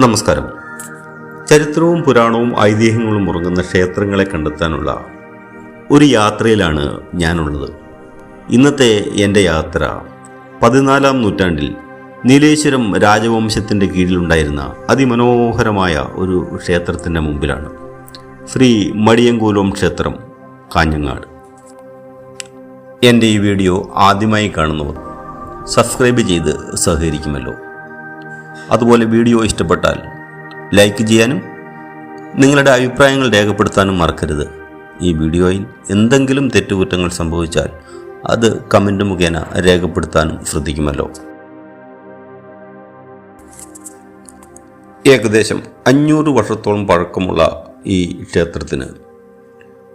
നമസ്കാരം. ചരിത്രവും പുരാണവും ഐതിഹ്യങ്ങളും ഉറങ്ങുന്ന ക്ഷേത്രങ്ങളെ കണ്ടെത്താനുള്ള ഒരു യാത്രയിലാണ് ഞാനുള്ളത്. ഇന്നത്തെ എന്റെ യാത്ര പതിനാലാം നൂറ്റാണ്ടിൽ നീലേശ്വരം രാജവംശത്തിന്റെ കീഴിലുണ്ടായിരുന്ന അതിമനോഹരമായ ഒരു ക്ഷേത്രത്തിന്റെ മുമ്പിലാണ്. ശ്രീ മടിയങ്കൂലം ക്ഷേത്രം കാഞ്ഞങ്ങാട്. എന്റെ ഈ വീഡിയോ ആദ്യമായി കാണുന്നവർ സബ്സ്ക്രൈബ് ചെയ്ത് സഹകരിക്കുമല്ലോ. അതുപോലെ വീഡിയോ ഇഷ്ടപ്പെട്ടാൽ ലൈക്ക് ചെയ്യാനും നിങ്ങളുടെ അഭിപ്രായങ്ങൾ രേഖപ്പെടുത്താനും മറക്കരുത്. ഈ വീഡിയോയിൽ എന്തെങ്കിലും തെറ്റുകുറ്റങ്ങൾ സംഭവിച്ചാൽ അത് കമന്റ് മുഖേന രേഖപ്പെടുത്താനും ശ്രദ്ധിക്കുമല്ലോ. ഏകദേശം അഞ്ഞൂറ് വർഷത്തോളം പഴക്കമുള്ള ഈ ക്ഷേത്രത്തിന്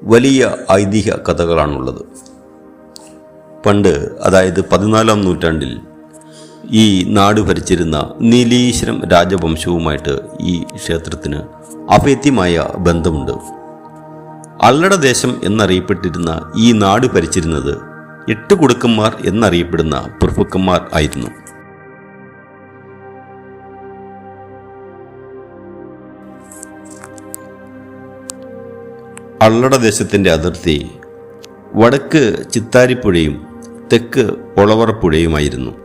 വലിയ ഐതിഹ്യ കഥകളാണുള്ളത്. പണ്ട് അതായത് പതിനാലാം നൂറ്റാണ്ടിൽ ഈ നാട് ഭരിച്ചിരുന്ന നീലീശ്വരം രാജവംശവുമായിട്ട് ഈ ക്ഷേത്രത്തിന് അഭേദ്യമായ ബന്ധമുണ്ട്. അള്ളടദേശം എന്നറിയപ്പെട്ടിരുന്ന ഈ നാട് ഭരിച്ചിരുന്നത് എട്ട് കുടുക്കന്മാർ എന്നറിയപ്പെടുന്ന പ്രഭുക്കന്മാർ ആയിരുന്നു. അള്ളട ദേശത്തിന്റെ അതിർത്തി വടക്ക് ചിത്താരിപ്പുഴയും തെക്ക് ഒളവറപ്പുഴയുമായിരുന്നു.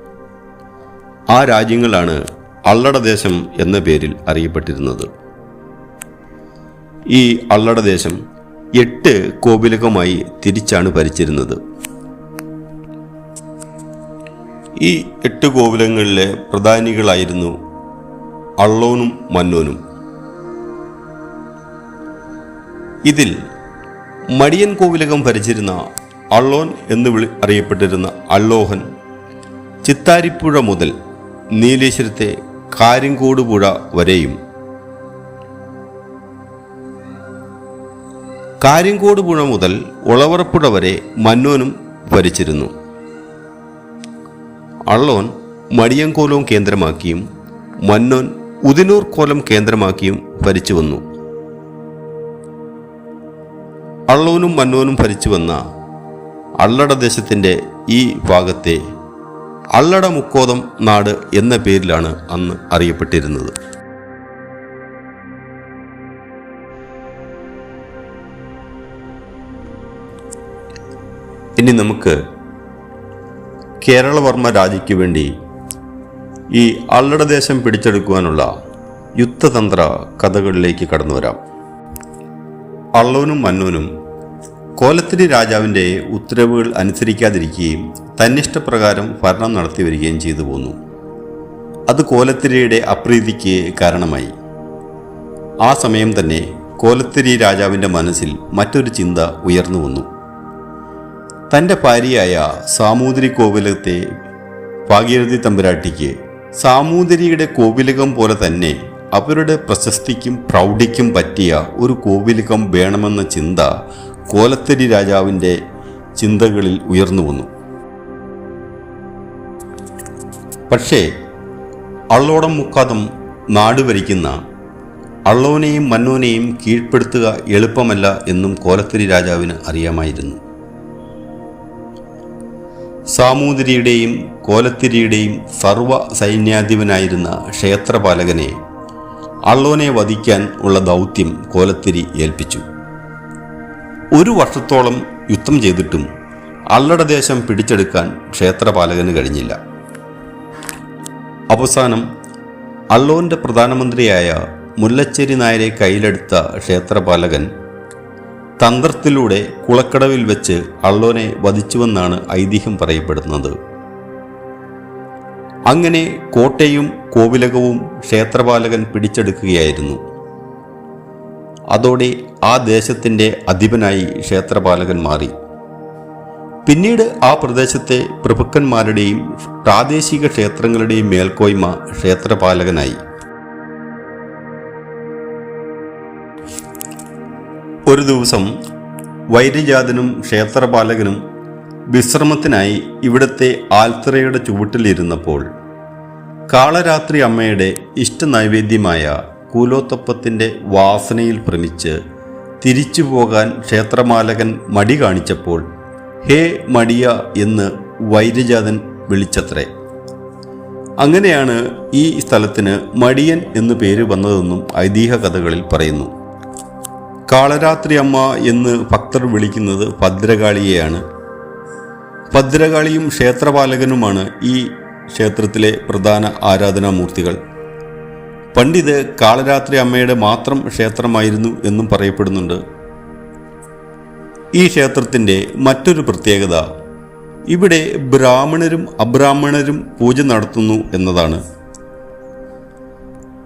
ആ രാജ്യങ്ങളാണ് അള്ളടദേശം എന്ന പേരിൽ അറിയപ്പെട്ടിരുന്നത്. ഈ അള്ളടദേശം എട്ട് കോപിലകമായി തിരിച്ചാണ് ഭരിച്ചിരുന്നത്. ഈ എട്ട് കോവിലങ്ങളിലെ പ്രധാനികളായിരുന്നു അള്ളോനും മന്നോനും. ഇതിൽ മടിയൻ കോവിലകം ഭരിച്ചിരുന്ന അള്ളോൻ എന്ന് വിളി അറിയപ്പെട്ടിരുന്ന അള്ളോഹൻ ചിത്താരിപ്പുഴ മുതൽ നീലേശ്വരത്തെ കാര്യങ്കോട് പുഴ വരെയും. കാര്യങ്കോട് പുഴ മുതൽ ഉളവറപ്പുഴ വരെ മന്നോനും ഭരിച്ചിരുന്നു. അള്ളോൻ മടിയങ്കോലവും കേന്ദ്രമാക്കിയും മന്നോൻ ഉദിനൂർ കോലം കേന്ദ്രമാക്കിയും ഭരിച്ചു വന്നു. അള്ളോനും മന്നോനും ഭരിച്ചു വന്ന അള്ളട ദേശത്തിന്റെ ഈ ഭാഗത്തെ അള്ളട മുക്കോതം നാട് എന്ന പേരിലാണ് അന്ന് അറിയപ്പെട്ടിരുന്നത്. ഇനി നമുക്ക് കേരളവർമ്മ രാജയ്ക്ക് വേണ്ടി ഈ അള്ളടദേശം പിടിച്ചെടുക്കുവാനുള്ള യുദ്ധതന്ത്ര കഥകളിലേക്ക് കടന്നു വരാം. അള്ളവനും മന്നൂനും കോലത്തിരി രാജാവിന്റെ ഉത്തരവുകൾ അനുസരിക്കാതിരിക്കുകയും തന്നിഷ്ടപ്രകാരം ഭരണം നടത്തി വരികയും ചെയ്തു പോന്നു. അത് കോലത്തിരിയുടെ അപ്രീതിക്ക് കാരണമായി. ആ സമയം തന്നെ കോലത്തിരി രാജാവിന്റെ മനസ്സിൽ മറ്റൊരു ചിന്ത ഉയർന്നു വന്നു. തന്റെ ഭാര്യയായ സാമൂതിരി കോവിലത്തെ ഭാഗീരഥി തമ്പുരാട്ടിക്ക് സാമൂതിരിയുടെ കോവിലകം പോലെ തന്നെ അവരുടെ പ്രശസ്തിക്കും പ്രൗഢിക്കും പറ്റിയ ഒരു കോവിലകം വേണമെന്ന ചിന്ത കോലത്തരി രാജാവിന്റെ ചിന്തകളിൽ ഉയർന്നു വന്നു. പക്ഷേ അള്ളോടം മുക്കാദം നാട് ഭരിക്കുന്ന അള്ളോനെയും മന്നോനെയും കീഴ്പ്പെടുത്തുക എളുപ്പമല്ല എന്നും കോലത്തിരി രാജാവിന് അറിയാമായിരുന്നു. സാമൂതിരിയുടെയും കോലത്തിരിയുടെയും സർവ സൈന്യാധിപനായിരുന്ന ക്ഷേത്രപാലകനെ അള്ളോനെ വധിക്കാൻ ഉള്ള ദൗത്യം കോലത്തിരി ഏൽപ്പിച്ചു. ഒരു വർഷത്തോളം യുദ്ധം ചെയ്തിട്ടും അള്ളടദേശം പിടിച്ചെടുക്കാൻ ക്ഷേത്രപാലകന് കഴിഞ്ഞില്ല. അവസാനം അള്ളോന്റെ പ്രധാനമന്ത്രിയായ മുല്ലച്ചേരി നായരെ കയ്യിലെടുത്ത ക്ഷേത്രപാലകൻ തന്ത്രത്തിലൂടെ കുളക്കടവിൽ വെച്ച് അള്ളോനെ വധിച്ചുവെന്നാണ് ഐതിഹ്യം പറയപ്പെടുന്നത്. അങ്ങനെ കോട്ടയും കോവിലകവും ക്ഷേത്രപാലകൻ പിടിച്ചെടുക്കുകയായിരുന്നു. അതോടെ ആ ദേശത്തിന്റെ അധിപനായി ക്ഷേത്രപാലകൻ മാറി. പിന്നീട് ആ പ്രദേശത്തെ പ്രഭുക്കന്മാരുടെയും പ്രാദേശിക ക്ഷേത്രങ്ങളുടെയും മേൽക്കോയ്മ ക്ഷേത്രപാലകനായി. ഒരു ദിവസം വൈര്യജാതനും ക്ഷേത്രപാലകനും വിശ്രമത്തിനായി ഇവിടുത്തെ ആൽത്തറയുടെ ചുവട്ടിലിരുന്നപ്പോൾ കാളരാത്രി അമ്മയുടെ ഇഷ്ടനൈവേദ്യമായ കൂലോത്തപ്പത്തിന്റെ വാസനയിൽ ഭ്രമിച്ച് തിരിച്ചു പോകാൻ ക്ഷേത്രമാലകൻ മടി കാണിച്ചപ്പോൾ ഹേ മടിയ എന്ന് വൈര്യജാതൻ വിളിച്ചത്രേ. അങ്ങനെയാണ് ഈ സ്ഥലത്തിന് മടിയൻ എന്നു പേര് വന്നതെന്നും ഐതിഹ്യ കഥകളിൽ പറയുന്നു. കാളരാത്രി അമ്മ എന്ന് ഭക്തർ വിളിക്കുന്നത് ഭദ്രകാളിയെയാണ്. ഭദ്രകാളിയും ക്ഷേത്രപാലകനുമാണ് ഈ ക്ഷേത്രത്തിലെ പ്രധാന ആരാധനാമൂർത്തികൾ. പണ്ടിത് കാളരാത്രി അമ്മയുടെ മാത്രം ക്ഷേത്രമായിരുന്നു എന്നും പറയപ്പെടുന്നുണ്ട്. ഈ ക്ഷേത്രത്തിന്റെ മറ്റൊരു പ്രത്യേകത ഇവിടെ ബ്രാഹ്മണരും അബ്രാഹ്മണരും പൂജ നടത്തുന്നു എന്നതാണ്.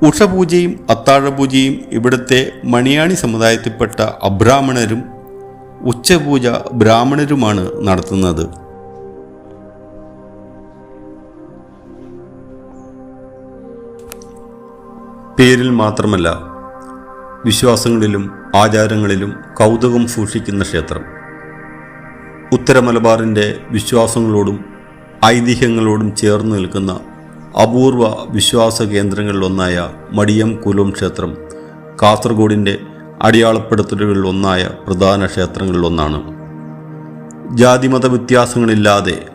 ഉഷപൂജയും അത്താഴപൂജയും ഇവിടുത്തെ മണിയാണി സമുദായത്തിൽപ്പെട്ട അബ്രാഹ്മണരും ഉച്ചപൂജ ബ്രാഹ്മണരുമാണ് നടത്തുന്നത്. പേരിൽ മാത്രമല്ല വിശ്വാസങ്ങളിലും ആചാരങ്ങളിലും കൗതുകം സൂക്ഷിക്കുന്ന ക്ഷേത്രം. ഉത്തര മലബാറിന്റെ വിശ്വാസങ്ങളോടും ഐതിഹ്യങ്ങളോടും ചേർന്ന് നിൽക്കുന്ന അപൂർവ വിശ്വാസ കേന്ദ്രങ്ങളിലൊന്നായ മടിയം കുലം ക്ഷേത്രം കാസർഗോഡിന്റെ അടിയാളപ്പെടുത്തലുകളിൽ ഒന്നായ പ്രധാന ക്ഷേത്രങ്ങളിലൊന്നാണ്. ജാതിമത വ്യത്യാസങ്ങളില്ലാതെ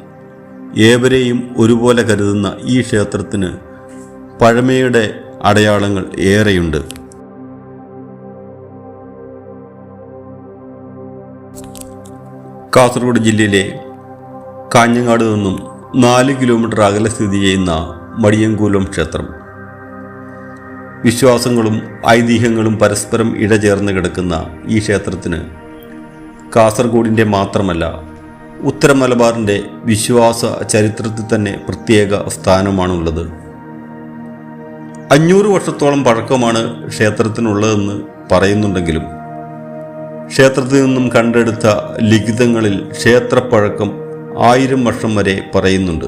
ഏവരെയും ഒരുപോലെ കരുതുന്ന ഈ ക്ഷേത്രത്തിന് പഴമയുടെ അടയാളങ്ങൾ ഏറെയുണ്ട്. കാസർഗോഡ് ജില്ലയിലെ കാഞ്ഞങ്ങാട് നിന്നും നാല് കിലോമീറ്റർ അകലെ സ്ഥിതി ചെയ്യുന്ന മടിയങ്കൂലം ക്ഷേത്രം. വിശ്വാസങ്ങളും ഐതിഹ്യങ്ങളും പരസ്പരം ഇഴചേർന്ന് കിടക്കുന്ന ഈ ക്ഷേത്രത്തിന് കാസർഗോഡിന്റെ മാത്രമല്ല ഉത്തര മലബാറിന്റെ വിശ്വാസ ചരിത്രത്തിൽ തന്നെ പ്രത്യേക സ്ഥാനമാണുള്ളത്. അഞ്ഞൂറ് വർഷത്തോളം പഴക്കമാണ് ക്ഷേത്രത്തിനുള്ളതെന്ന് പറയുന്നുണ്ടെങ്കിലും ക്ഷേത്രത്തിൽ നിന്നും കണ്ടെടുത്ത ലിഖിതങ്ങളിൽ ക്ഷേത്രപ്പഴക്കം ആയിരം വർഷം വരെ പറയുന്നുണ്ട്.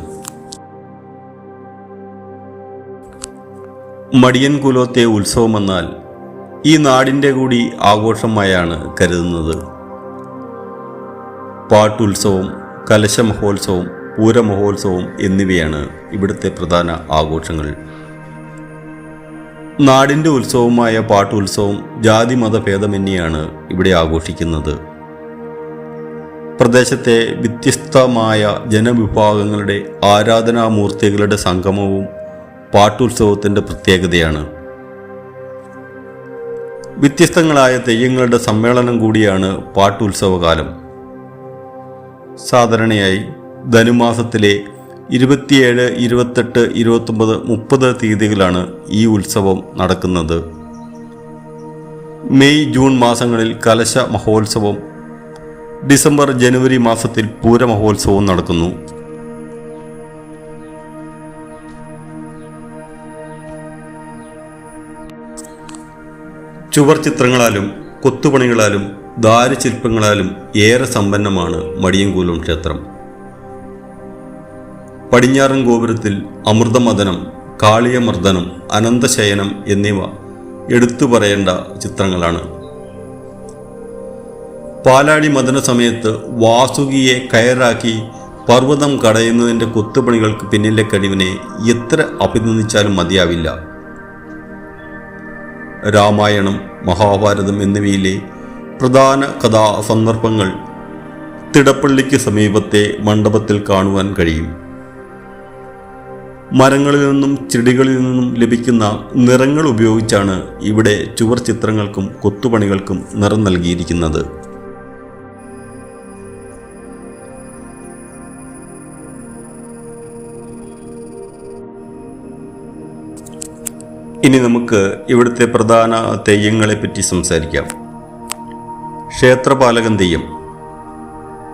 മടിയൻ കുലോത്തെ ഉത്സവമെന്നാൽ ഈ നാടിന്റെ കൂടി ആഘോഷമായാണ് കരുതുന്നത്. പാട്ടുത്സവം കലശമഹോത്സവം പൂരമഹോത്സവം എന്നിവയാണ് ഇവിടുത്തെ പ്രധാന ആഘോഷങ്ങൾ. നാടിന്റെ ഉത്സവമായ പാട്ടുത്സവം ജാതി മതഭേദമന്യാണ് ഇവിടെ ആഘോഷിക്കുന്നത്. പ്രദേശത്തെ വ്യത്യസ്തമായ ജനവിഭാഗങ്ങളുടെ ആരാധനാമൂർത്തികളുടെ സംഗമവും പാട്ടുത്സവത്തിന്റെ പ്രത്യേകതയാണ്. വ്യത്യസ്തങ്ങളായ തെയ്യങ്ങളുടെ സമ്മേളനം കൂടിയാണ് പാട്ടുത്സവകാലം. സാധാരണയായി ധനുമാസത്തിലെ ഇരുപത്തിയേഴ് ഇരുപത്തെട്ട് ഇരുപത്തൊമ്പത് മുപ്പത് തീയതികളാണ് ഈ ഉത്സവം നടക്കുന്നത്. മെയ് ജൂൺ മാസങ്ങളിൽ കലശ മഹോത്സവം ഡിസംബർ ജനുവരി മാസത്തിൽ പൂരമഹോത്സവവും നടക്കുന്നു. ചുവർ ചിത്രങ്ങളാലും കൊത്തുപണികളാലും ദാരുശില്പങ്ങളാലും ഏറെ സമ്പന്നമാണ് മടിയങ്കൂലം ക്ഷേത്രം. പടിഞ്ഞാറൻ ഗോപുരത്തിൽ അമൃതമദനം കാളിയമർദ്ദനം അനന്തശയനം എന്നിവ എടുത്തു പറയേണ്ട ചിത്രങ്ങളാണ്. പാലാടി മദന സമയത്ത് വാസുകിയെ കയറാക്കി പർവതം കടയുന്നതിന്റെ കൊത്തുപണികൾക്ക് പിന്നിലെ കഴിവിനെ എത്ര അഭിനന്ദിച്ചാലും മതിയാവില്ല. രാമായണം മഹാഭാരതം എന്നിവയിലെ പ്രധാന കഥാ സന്ദർഭങ്ങൾ തിടപ്പള്ളിക്ക് സമീപത്തെ മണ്ഡപത്തിൽ കാണുവാൻ കഴിയും. മരങ്ങളിൽ നിന്നും ചെടികളിൽ നിന്നും ലഭിക്കുന്ന നിറങ്ങൾ ഉപയോഗിച്ചാണ് ഇവിടെ ചുവർ ചിത്രങ്ങൾക്കും കൊത്തുപണികൾക്കും നിറം നൽകിയിരിക്കുന്നത്. ഇനി നമുക്ക് ഇവിടുത്തെ പ്രധാന തെയ്യങ്ങളെ പറ്റി സംസാരിക്കാം. ക്ഷേത്രപാലകൻ തെയ്യം.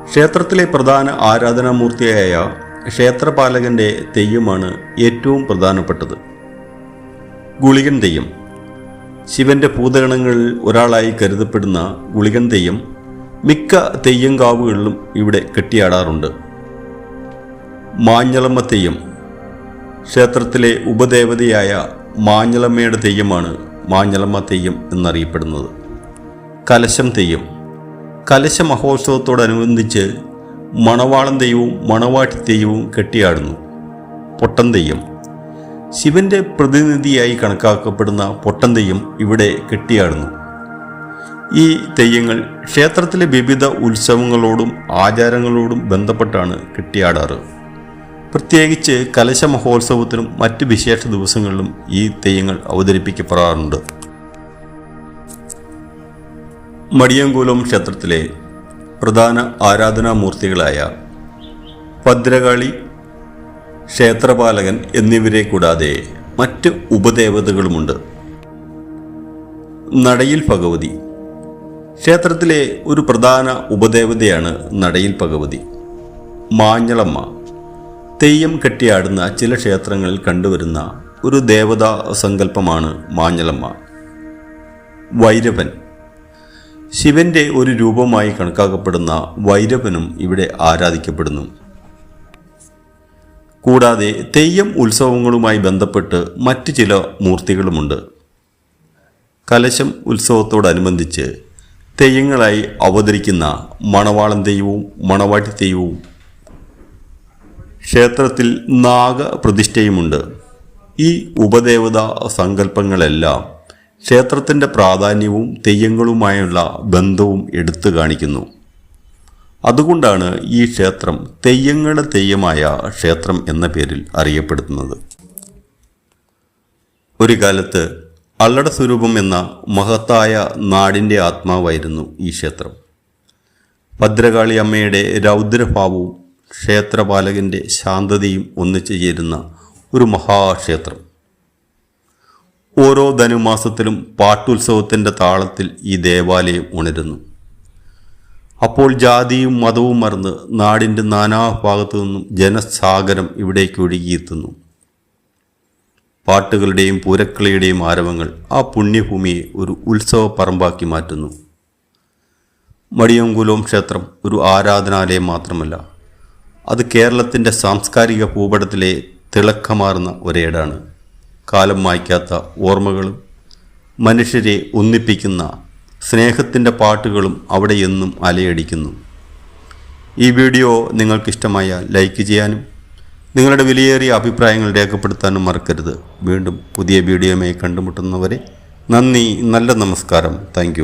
ക്ഷേത്രത്തിലെ പ്രധാന ആരാധനാമൂർത്തിയായ ക്ഷേത്രപാലകന്റെ തെയ്യമാണ് ഏറ്റവും പ്രധാനപ്പെട്ടത്. ഗുളികൻ തെയ്യം. ശിവന്റെ ഭൂതഗണങ്ങളിൽ ഒരാളായി കരുതപ്പെടുന്ന ഗുളികൻ തെയ്യം മിക്ക തെയ്യങ്കാവുകളിലും ഇവിടെ കെട്ടിയാടാറുണ്ട്. മാഞ്ഞളമ്മ തെയ്യം. ക്ഷേത്രത്തിലെ ഉപദേവതയായ മാഞ്ഞളമ്മയുടെ തെയ്യമാണ് മാഞ്ഞളമ്മ തെയ്യം എന്നറിയപ്പെടുന്നത്. കലശം തെയ്യം. കലശ മഹോത്സവത്തോടനുബന്ധിച്ച് മണവാളം തെയ്യവും മണവാട്ടി തെയ്യവും കെട്ടിയാടുന്നു. പൊട്ടൻ തെയ്യം ശിവന്റെ പ്രതിനിധിയായി കണക്കാക്കപ്പെടുന്ന പൊട്ടൻ തെയ്യം ഇവിടെ കെട്ടിയാടുന്നു. ഈ തെയ്യങ്ങൾ ക്ഷേത്രത്തിലെ വിവിധ ഉത്സവങ്ങളോടും ആചാരങ്ങളോടും ബന്ധപ്പെട്ടാണ് കെട്ടിയാടാറ്. പ്രത്യേകിച്ച് കലശ മഹോത്സവത്തിനും മറ്റ് വിശേഷ ദിവസങ്ങളിലും ഈ തെയ്യങ്ങൾ അവതരിപ്പിക്കപ്പെടാറുണ്ട്. മടിയങ്കൂലം ക്ഷേത്രത്തിലെ പ്രധാന ആരാധനാമൂർത്തികളായ ഭദ്രകാളി ക്ഷേത്രപാലകൻ എന്നിവരെ കൂടാതെ മറ്റ് ഉപദേവതകളുമുണ്ട്. നടയിൽ ഭഗവതി. ക്ഷേത്രത്തിലെ ഒരു പ്രധാന ഉപദേവതയാണ് നടയിൽ ഭഗവതി. മാഞ്ഞളമ്മ. തെയ്യം കെട്ടിയാടുന്ന ചില ക്ഷേത്രങ്ങളിൽ കണ്ടുവരുന്ന ഒരു ദേവതാ സങ്കല്പമാണ് മാഞ്ഞളമ്മ. വൈരവൻ. ശിവന്റെ ഒരു രൂപമായി കണക്കാക്കപ്പെടുന്ന വൈരവനും ഇവിടെ ആരാധിക്കപ്പെടുന്നു. കൂടാതെ തെയ്യം ഉത്സവങ്ങളുമായി ബന്ധപ്പെട്ട് മറ്റ് ചില മൂർത്തികളുമുണ്ട്. കലശം ഉത്സവത്തോടനുബന്ധിച്ച് തെയ്യങ്ങളായി അവതരിക്കുന്ന മണവാളൻ തെയ്യവും മണവാട്ടി തെയ്യവും ക്ഷേത്രത്തിൽ നാഗപ്രതിഷ്ഠയുമുണ്ട്. ഈ ഉപദേവതാ സങ്കല്പങ്ങളെല്ലാം ക്ഷേത്രത്തിന്റെ പ്രാധാന്യവും തെയ്യങ്ങളുമായുള്ള ബന്ധവും എടുത്തു കാണിക്കുന്നു. അതുകൊണ്ടാണ് ഈ ക്ഷേത്രം തെയ്യങ്ങളുടെ തെയ്യമായ ക്ഷേത്രം എന്ന പേരിൽ അറിയപ്പെടുന്നത്. ഒരു കാലത്ത് അള്ളട സ്വരൂപം എന്ന മഹത്തായ നാടിന്റെ ആത്മാവായിരുന്നു ഈ ക്ഷേത്രം. ഭദ്രകാളി അമ്മയുടെ രൗദ്രഭാവവും ക്ഷേത്രപാലകന്റെ ശാന്തതയും ഒന്നിച്ചു ചേരുന്ന ഒരു മഹാക്ഷേത്രം. ഓരോ ധനുമാസത്തിലും പാട്ടുത്സവത്തിന്റെ താളത്തിൽ ഈ ദേവാലയം ഉണരുന്നു. അപ്പോൾ ജാതിയും മതവും മറന്ന് നാടിന്റെ നാനാഭാഗത്തു നിന്നും ജനസാഗരം ഇവിടേക്ക് ഒഴുകിയെത്തുന്നു. പാട്ടുകളുടെയും പൂരക്കളിയുടെയും ആരവങ്ങൾ ആ പുണ്യഭൂമിയെ ഒരു ഉത്സവ പറമ്പാക്കി മാറ്റുന്നു. മടിയങ്കുലോം ക്ഷേത്രം ഒരു ആരാധനാലയം മാത്രമല്ല അത് കേരളത്തിന്റെ സാംസ്കാരിക ഭൂപടത്തിലെ തിളക്കമാർന്ന ഒരേടാണ്. കാലം മായ്ക്കാത്ത ഓർമ്മകളും മനുഷ്യരെ ഒന്നിപ്പിക്കുന്ന സ്നേഹത്തിന്റെ പാട്ടുകളും അവിടെ എന്നും അലയടിക്കുന്നു. ഈ വീഡിയോ നിങ്ങൾക്കിഷ്ടമായാൽ ലൈക്ക് ചെയ്യാനും നിങ്ങളുടെ വിലയേറിയ അഭിപ്രായങ്ങൾ രേഖപ്പെടുത്താനും മറക്കരുത്. വീണ്ടും പുതിയ വീഡിയോയുമായി കണ്ടുമുട്ടുന്നവരെ നന്ദി നല്ല നമസ്കാരം. താങ്ക്